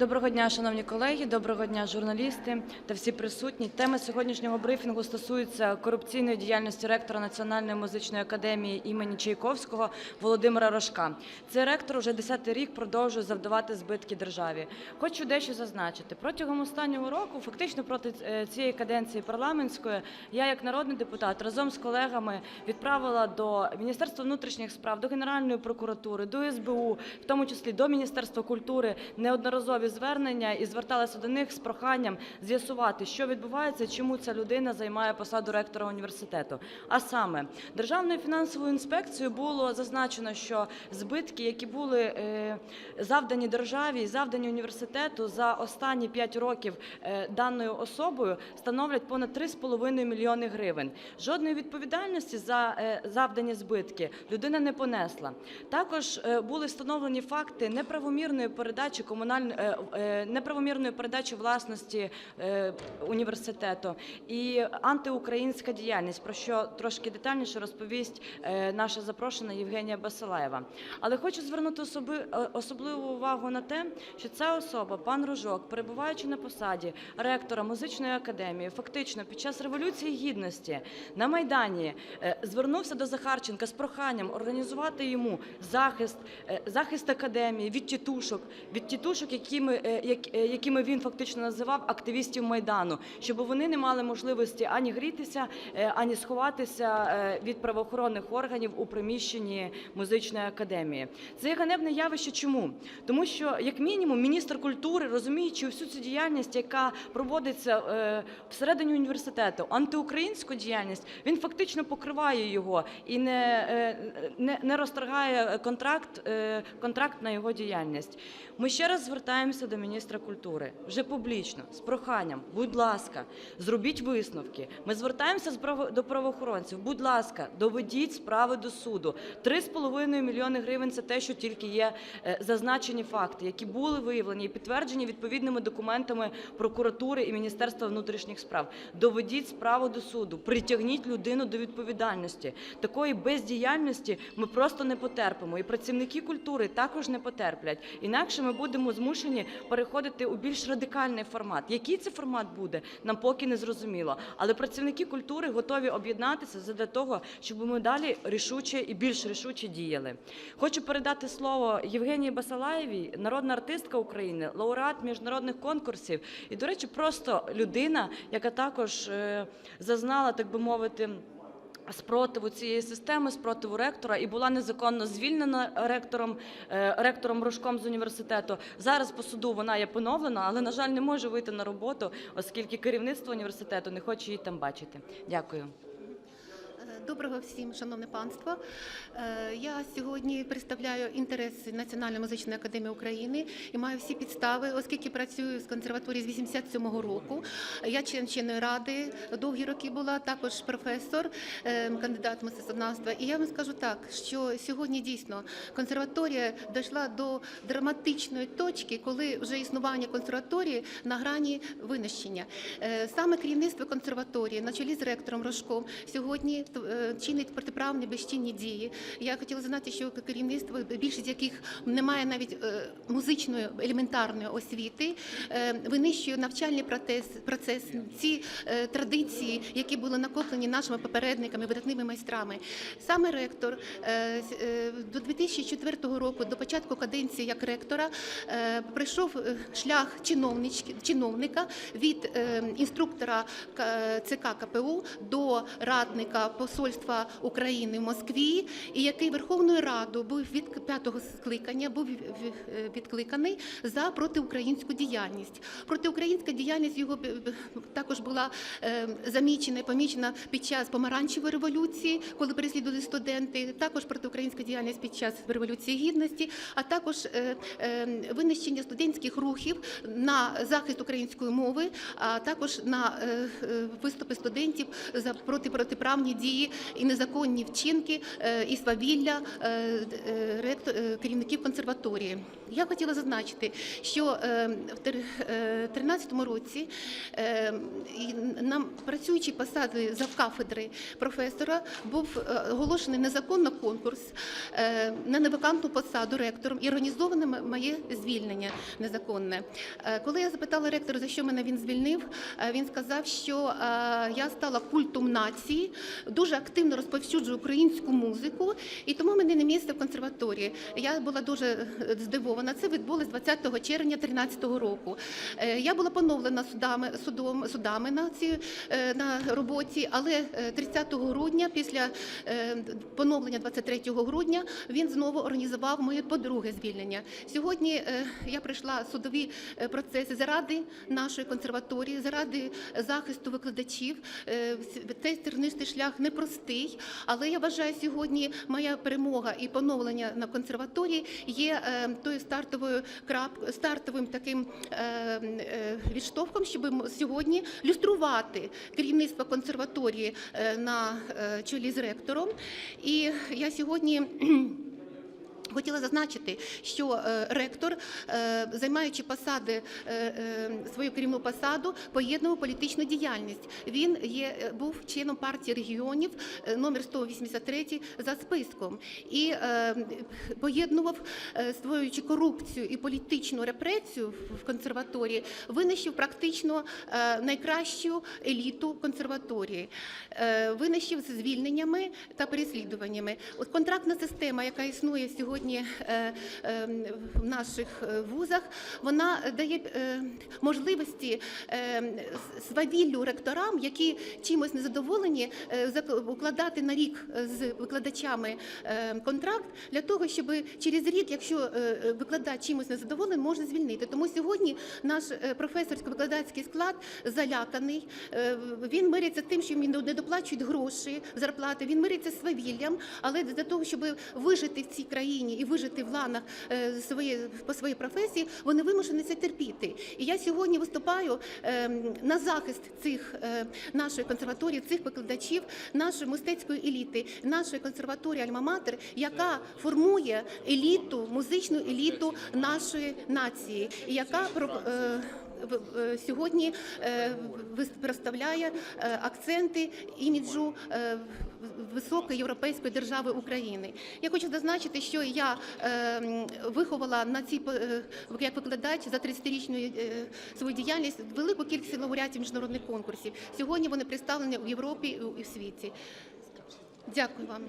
Доброго дня, шановні колеги, доброго дня, журналісти та всі присутні. Тема сьогоднішнього брифінгу стосується корупційної діяльності ректора Національної музичної академії імені Чайковського Володимира Рожка. Цей ректор уже 10-й рік продовжує завдавати збитки державі. Хочу дещо зазначити. Протягом останнього року, фактично проти е, цієї каденції парламентської, я як народний депутат разом з колегами відправила до Міністерства внутрішніх справ, до Генеральної прокуратури, до СБУ, в тому числі до Міністерства культури, неодноразові звернення і зверталася до них з проханням з'ясувати, що відбувається, чому ця людина займає посаду ректора університету. А саме Державною фінансовою інспекцією було зазначено, що збитки, які були е, завдані державі і завдані університету за останні 5 років е, даною особою, становлять понад 3,5 мільйони гривень. Жодної відповідальності за е, завдані збитки людина не понесла. Також були встановлені факти неправомірної передачі комунальної неправомірної передачі власності е, університету і антиукраїнська діяльність, про що трошки детальніше розповість е, наша запрошена Євгенія Басилаєва. Але хочу звернути е, особливу увагу на те, що ця особа, пан Рожок, перебуваючи на посаді ректора музичної академії, фактично під час революції гідності на майдані е, звернувся до Захарченка з проханням організувати йому захист, е, захист академії від тітушок, від тітушок, якими, е, е, якими він фактично називав активістів майдану, щоб вони не мали можливості ані грітися, е, ані сховатися від правоохоронних органів у приміщенні музичної академії. Це є ганебне явище. Чому? Тому що, як мінімум, міністр культури, розуміючи всю цю діяльність, яка проводиться всередині університету, антиукраїнську діяльність, він фактично покриває його і не, не, не розторгає контракт, контракт на його діяльність. Ми ще раз звертаємося до міністра культури вже публічно з проханням. Будь ласка, зробіть висновки. Ми звертаємося до правоохоронців. Будь ласка, доведіть справи до суду. 3,5 мільйони гривень це те, що тільки є е, зазначені факти, які були виявлені і підтверджені відповідними документами прокуратури і Міністерства внутрішніх справ. Доведіть справу до суду, притягніть людину до відповідальності. Такої бездіяльності ми просто не потерпимо. І працівники культури також не потерплять. Інакше ми будемо змушені переходити у більш радикальний формат. Який це формат буде, нам поки не зрозуміло. Але працівники культури готові об'єднатися для того, щоб ми далі рішуче і більш рішуче діяли. Хочу передати слово Євгенії Басалаєвій, народна артистка України, лауреат міжнародних конкурсів. І, до речі, просто людина, яка також е, зазнала, так би мовити. Спротиву цієї системи, спротиву ректора, і була незаконно звільнена ректором, е, ректором Рожком з університету. Зараз по суду вона є поновлена, але на жаль, не може вийти на роботу, оскільки керівництво університету не хоче її там бачити. Дякую. Доброго всім, шановне панство. Е, Я сьогодні представляю інтереси Національної музичної академії України і маю всі підстави, оскільки працюю з консерваторії з 87-го року. Я член вченої ради довгі роки була, також професор, е, кандидат мистецтвознавства. І я вам скажу так, що сьогодні дійсно консерваторія дійшла до драматичної точки, коли вже існування консерваторії на грані винищення. Е, Саме керівництво консерваторії на чолі з ректором Рожком сьогодні чинить протиправні безчинні дії. Я хотіла знати, що керівництво, більшість яких не має навіть е, музичної елементарної освіти, е, винищує навчальний процес, процес ці е, традиції, які були накоплені нашими попередниками, видатними майстрами. Саме ректор до 2004 року, до початку каденції як ректора, пройшов шлях чиновника від інструктора ЦК КПУ до радника посольства України в Москві, і який Верховною Радою був від п'ятого скликання був відкликаний за протиукраїнську діяльність. Протиукраїнська діяльність його б- також була е, замічена і помічена під час помаранчевої революції, коли переслідували студенти. Також протиукраїнська діяльність під час революції гідності, а також е, е, винищення студентських рухів на захист української мови, а також на е, е, виступи студентів за проти протиправні дії і незаконні вчинки, е, і свавілля е, е, керівників консерваторії. Я хотіла зазначити, що в 2013 році нам працюючи посади завкафедри професора, був оголошений незаконно конкурс на невакантну посаду ректором і організоване моє звільнення незаконне. Коли я запитала ректора, за що мене він звільнив, він сказав, що я стала культом нації, дуже активно розповсюджую українську музику, і тому мене не місце в консерваторії. Я була дуже е, здивована. Це відбулось 20 червня 2013 року. Е, Я була поновлена судами судом судами на ці е, на роботі, але е, 30 грудня, після поновлення 23 грудня, він знову організував моє подруге звільнення. Сьогодні я прийшла судові процеси заради нашої консерваторії, заради захисту викладачів. Цей тернистий шлях непростий, але я вважаю сьогодні моя перемога і поновлення на консерваторії є е, тою стартовою крап, стартовим таким е, е, відштовхом, щоб сьогодні люструвати керівництво консерваторії на чолі з ректором. І я сьогодні. Хотіла зазначити, що е, ректор, е, займаючи посади е, свою керівну посаду, поєднував політичну діяльність. Він є був членом партії регіонів номер 183 за списком і поєднував, створюючи корупцію і політичну репресію в- консерваторії, винищив практично найкращу еліту консерваторії, винищив з звільненнями та переслідуваннями. От контрактна система, яка існує сьогодні е, е, в наших е, вузах, вона дає можливості свавіллю ректорам, які чимось незадоволені, укладати на рік з викладачами контракт для того, щоб через рік, якщо викладач чимось незадоволений, можна звільнити. Тому сьогодні наш професорсько-викладацький склад заляканий. Він мириться тим, що їм не доплачують гроші, зарплати. Він мириться з свавіллям, але для того, щоб вижити в цій країні і вижити в ланах е, своєї по своїй професії, вони вимушені це терпіти. І я сьогодні виступаю е, на захист цих е, нашої консерваторії, цих викладачів, нашої мистецької еліти, нашої консерваторії Альма-Матер, яка формує еліту, музичну еліту нашої нації, яка про- е, сьогодні е, представляє е, акценти іміджу е, високої європейської держави України. Я хочу зазначити, що я виховала на цій як викладач за 30-річну е, свою діяльність велику кількість лауреатів міжнародних конкурсів. Сьогодні вони представлені в Європі і в світі. Дякую вам.